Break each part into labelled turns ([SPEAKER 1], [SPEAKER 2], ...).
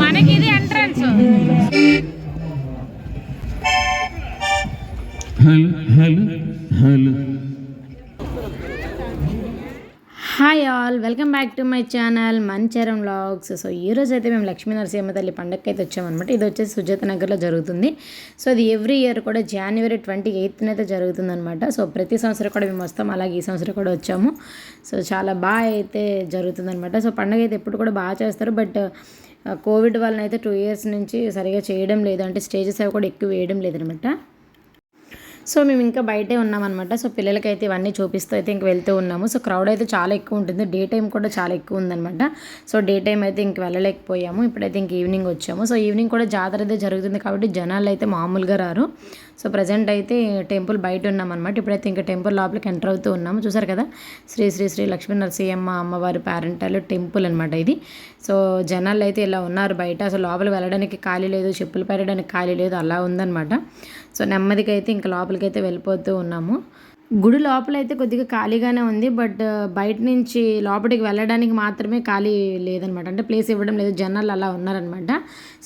[SPEAKER 1] మనకి ఇది entrance
[SPEAKER 2] hello hello hello.
[SPEAKER 1] Hi all welcome back to my channel Mancharam vlogs. So ఈ రోజు అయితే మేము లక్ష్మీ నరసింహ తల్లి పండగకి అయితే వచ్చామన్నమాట. ఇది వచ్చేసి సుజాత నగర్లో జరుగుతుంది. సో ఇది ఎవ్రీ ఇయర్ కూడా జనవరి ట్వంటీ ఎయిత్న అయితే జరుగుతుందనమాట సో ప్రతి సంవత్సరం కూడా మేము వస్తాం. అలాగే ఈ సంవత్సరం కూడా వచ్చాము. సో చాలా బాగా అయితే జరుగుతుందనమాట సో పండగ అయితే ఎప్పుడు కూడా బాగా చేస్తారు. బట్ కోవిడ్ వలన అయితే టూ ఇయర్స్ నుంచి సరిగా చేయడం లేదు. అంటే స్టేజెస్ అవి కూడా ఎక్కువ వేయడం లేదనమాట సో మేము ఇంకా బయటే ఉన్నామన్నమాట. సో పిల్లలకైతే ఇవన్నీ చూపిస్తూ అయితే ఇంక వెళ్తూ ఉన్నాము. సో క్రౌడ్ అయితే చాలా ఎక్కువ ఉంటుంది. డే టైం కూడా చాలా ఎక్కువ ఉందన్నమాట. సో డే టైం అయితే ఇంక వెళ్ళలేకపోయాము. ఇప్పుడైతే ఇంక ఈవినింగ్ వచ్చాము. సో ఈవినింగ్ కూడా జాతర అయితే జరుగుతుంది కాబట్టి జనాలు అయితే మామూలుగా రారు. సో ప్రజెంట్ అయితే టెంపుల్ బయట ఉన్నామన్నమాట. ఇప్పుడైతే ఇంకా టెంపుల్ లోపలికి ఎంటర్ అవుతూ ఉన్నాము. చూసారు కదా? శ్రీ శ్రీ శ్రీ లక్ష్మీ నరసింహమ్మ అమ్మవారి పేరెంటాలు టెంపుల్ అనమాట ఇది. సో జనాలు అయితే ఇలా ఉన్నారు బయట. అసలు లోపలికి వెళ్ళడానికి ఖాళీ లేదు చెప్పులు పెట్టడానికి ఖాళీ లేదు అలా ఉందన్నమాట. సో నెమ్మదిగా అయితే ఇంకా లోపలికి అయితే వెళ్ళిపోతూ ఉన్నాము. గుడి లోపల అయితే కొద్దిగా ఖాళీగానే ఉంది బట్ బయట నుంచి లోపలికి వెళ్ళడానికి మాత్రమే ఖాళీ లేదనమాట. అంటే ప్లేస్ ఇవ్వడం లేదు జనాలు అలా ఉన్నారనమాట.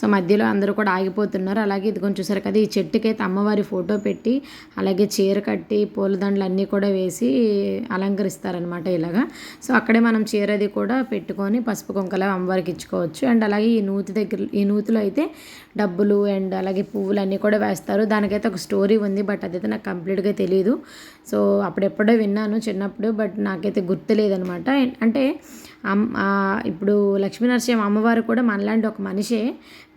[SPEAKER 1] సో మధ్యలో అందరూ కూడా ఆగిపోతున్నారు. అలాగే ఇది కొంచెం చూసారు కదా ఈ చెట్టుకైతే అమ్మవారి ఫోటో పెట్టి అలాగే చీర కట్టి పూలదండలు అన్నీ కూడా వేసి అలంకరిస్తారనమాట ఇలాగా. సో అక్కడే మనం చీర అది కూడా పెట్టుకొని పసుపు కుంకల అమ్మవారికి ఇచ్చుకోవచ్చు. అండ్ అలాగే ఈ నూతి దగ్గర ఈ నూతిలో అయితే డబ్బులు అండ్ అలాగే పువ్వులు అన్నీ కూడా వేస్తారు. దానికైతే ఒక స్టోరీ ఉంది బట్ అదైతే నాకు కంప్లీట్గా తెలియదు సో అప్పుడెప్పుడో విన్నాను చిన్నప్పుడు బట్ నాకైతే గుర్తులేదనమాట అంటే అమ్ ఇప్పుడు లక్ష్మీనరసింహ అమ్మవారు కూడా మనలాంటి ఒక మనిషే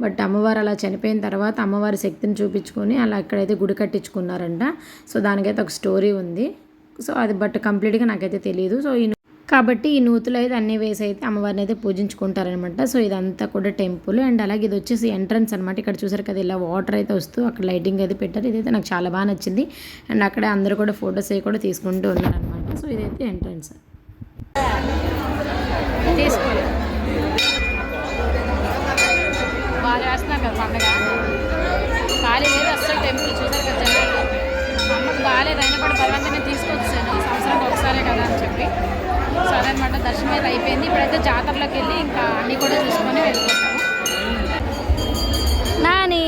[SPEAKER 1] బట్ అమ్మవారు అలా చనిపోయిన తర్వాత అమ్మవారి శక్తిని చూపించుకొని అలా ఇక్కడైతే గుడి కట్టించుకున్నారంట. సో దానికైతే ఒక స్టోరీ ఉంది. సో అది బట్ కంప్లీట్గా నాకైతే తెలియదు సో ఈ కాబట్టి ఈ నూతులు అయితే అన్ని వేసి అయితే అమ్మవారిని అయితే పూజించుకుంటారనమాట. సో ఇదంతా కూడా టెంపుల్ అండ్ అలాగే ఇది వచ్చేసి ఎంట్రన్స్ అనమాట ఇక్కడ చూసారు కదా ఇలా వాటర్ అయితే వస్తూ అక్కడ లైటింగ్ అయితే పెట్టారు. ఇదైతే నాకు చాలా బాగా నచ్చింది. అండ్ అక్కడే అందరూ కూడా ఫొటోస్ అవి కూడా తీసుకుంటూ ఉన్నారనమాట సో ఇదైతే ఎంట్రన్స్. తీసుకోవాలి బాగా చేస్తున్నారు కదా పండగ? ఖాళీ లేదు అస్సలు టెంపుల్ చూసారు కదా జనాలు. బాగాలేదు అయినా కూడా బలవంతంగా తీసుకొచ్చాను సో అదనమాట దర్శనం అయితే అయిపోయింది. ఇప్పుడైతే జాతరలోకి వెళ్ళి ఇంకా అన్నీ కూడా చూసుకొని వెళ్ళిపోతాము. నాని.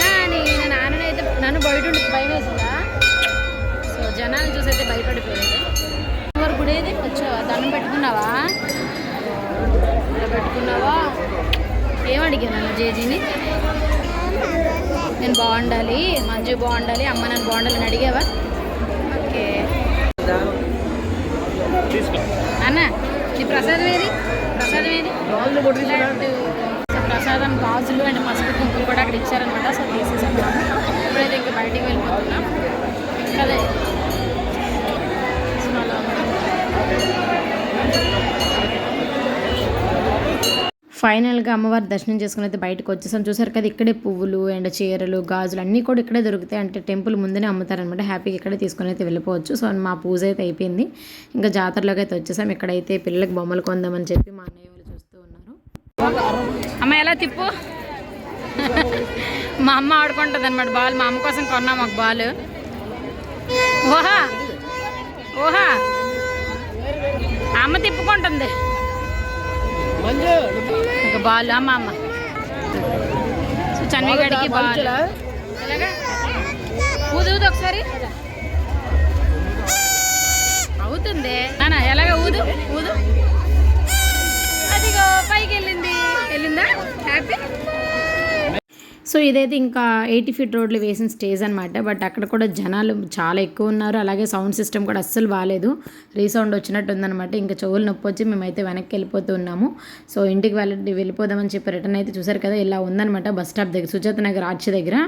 [SPEAKER 1] నాని నా నాన్ననైతే నన్ను బయట ఉండి భయం వేసిందా సో జనాలు చూసి అయితే భయపడిపోయింది ఎవరు గుడి ఏది వచ్చావా దండం పెట్టుకున్నావా? పెట్టుకున్నావా ఏమడిగాను జేజీని? నేను బాగుండాలి మంజు బాగుండాలి అమ్మ నన్ను బాగుండాలని అడిగావా? ఓకే. ప్రసాదం ఏది? ప్రసాదం ఏది? ప్రసాదం గాజులు అండ్ పసుపు కుంకులు కూడా అక్కడ ఇచ్చారనమాట సో తీసేసుకున్నాము ఇప్పుడైతే ఇంకా బయటికి వెళ్ళిపోతున్నాం. అదే. సో అలా ఫైనల్గా అమ్మవారి దర్శనం చేసుకుని అయితే బయటకు వచ్చేసాం. చూసారు కదా ఇక్కడే పువ్వులు అండ్ చీరలు గాజులు అన్నీ కూడా ఇక్కడే దొరుకుతాయి. అంటే టెంపుల్ ముందునే అమ్ముతారనమాట హ్యాపీగా ఇక్కడే తీసుకొని అయితే వెళ్ళిపోవచ్చు. సో మా పూజ అయితే అయిపోయింది. ఇంకా జాతరలోకి అయితే వచ్చేసాం. ఇక్కడైతే పిల్లలకి బొమ్మలు కొందామని చెప్పి మా అన్నయ్య వాళ్ళు చూస్తూ ఉన్నారు. అమ్మ ఎలా తిప్పు? మా అమ్మ ఆడుకుంటుంది అనమాట బాల్. మా అమ్మ కోసం కొన్నాం మాకు బాల్. ఓహా! ఓహా! అమ్మ తిప్పుకుంటుంది. బాల్ అమ్మ అమ్మ సో చన్విగడికి బాల్. ఊదు ఒకసారి. అవుతుంది. నానా ఎలాగ ఊదు? ఊదు. అదిగో పైకి వెళ్ళింది? వెళ్ళిందా హ్యాపీ సో ఇదైతే ఇంకా ఎయిటీ ఫీట్ రోడ్లు వేసిన స్టేజ్ అనమాట బట్ అక్కడ కూడా జనాలు చాలా ఎక్కువ ఉన్నారు. అలాగే సౌండ్ సిస్టమ్ కూడా అస్సలు బాగాలేదు రీసౌండ్ వచ్చినట్టు ఉందన్నమాట. ఇంకా చెవులు నొప్పి వచ్చి మేమైతే వెనక్కి వెళ్ళిపోతూ ఉన్నాము. సో ఇంటికి వెళ్ళి వెళ్ళిపోదామని చెప్పి రిటర్న్ అయితే చూసారు కదా ఇలా ఉందన్నమాట బస్ స్టాప్ దగ్గర సుజాత నగర్ ఆర్చి దగ్గర.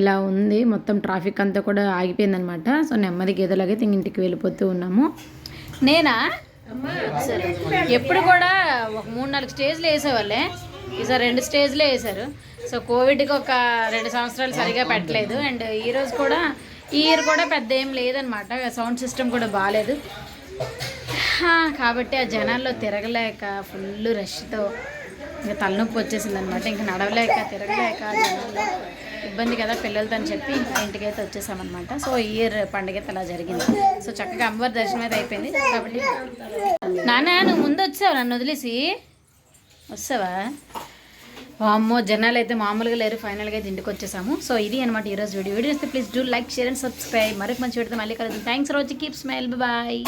[SPEAKER 1] ఇలా ఉంది. మొత్తం ట్రాఫిక్ అంతా కూడా ఆగిపోయిందనమాట సో నెమ్మది ఏదోలాగైతే ఇంక ఇంటికి వెళ్ళిపోతూ ఉన్నాము. నేనా? సరే ఎప్పుడు కూడా ఒక మూడు నాలుగు స్టేజ్లు వేసేవాళ్ళే. ఈసారి రెండు స్టేజ్లే వేశారు. సో కోవిడ్కి ఒక రెండు సంవత్సరాలు సరిగా పెట్టలేదు. అండ్ ఈరోజు కూడా ఈ ఇయర్ కూడా పెద్ద ఏం లేదనమాట సౌండ్ సిస్టమ్ కూడా బాగాలేదు కాబట్టి ఆ జనాల్లో తిరగలేక ఫుల్ రష్తో ఇంకా తలనొప్పి వచ్చేసింది అనమాట ఇంకా నడవలేక తిరగలేక జనాల్లో
[SPEAKER 3] ఇబ్బంది కదా పిల్లలతో అని చెప్పి ఇంకా ఇంటికైతే వచ్చేసామన్నమాట. సో ఈ ఇయర్ పండుగ అయితే అలా జరిగింది. సో చక్కగా అమ్మవారి దర్శనం అయితే అయిపోయింది. కాబట్టి నాన్న నువ్వు ముందు వచ్చావు నన్ను వదిలేసి? వస్తావా? వామ్మో జనాలు అయితే మామూలుగా లేరు. ఫైనల్గా అయితే ఇంటికి వచ్చేసాము. సో ఇది అనమాట ఈరోజు వీడియో. వీడియో వస్తే please do like share and subscribe మరొక మంచి వీడితో మళ్ళీ కలుద్దాం. థ్యాంక్స్ రోజు కీప్ స్మైల్ బాయ్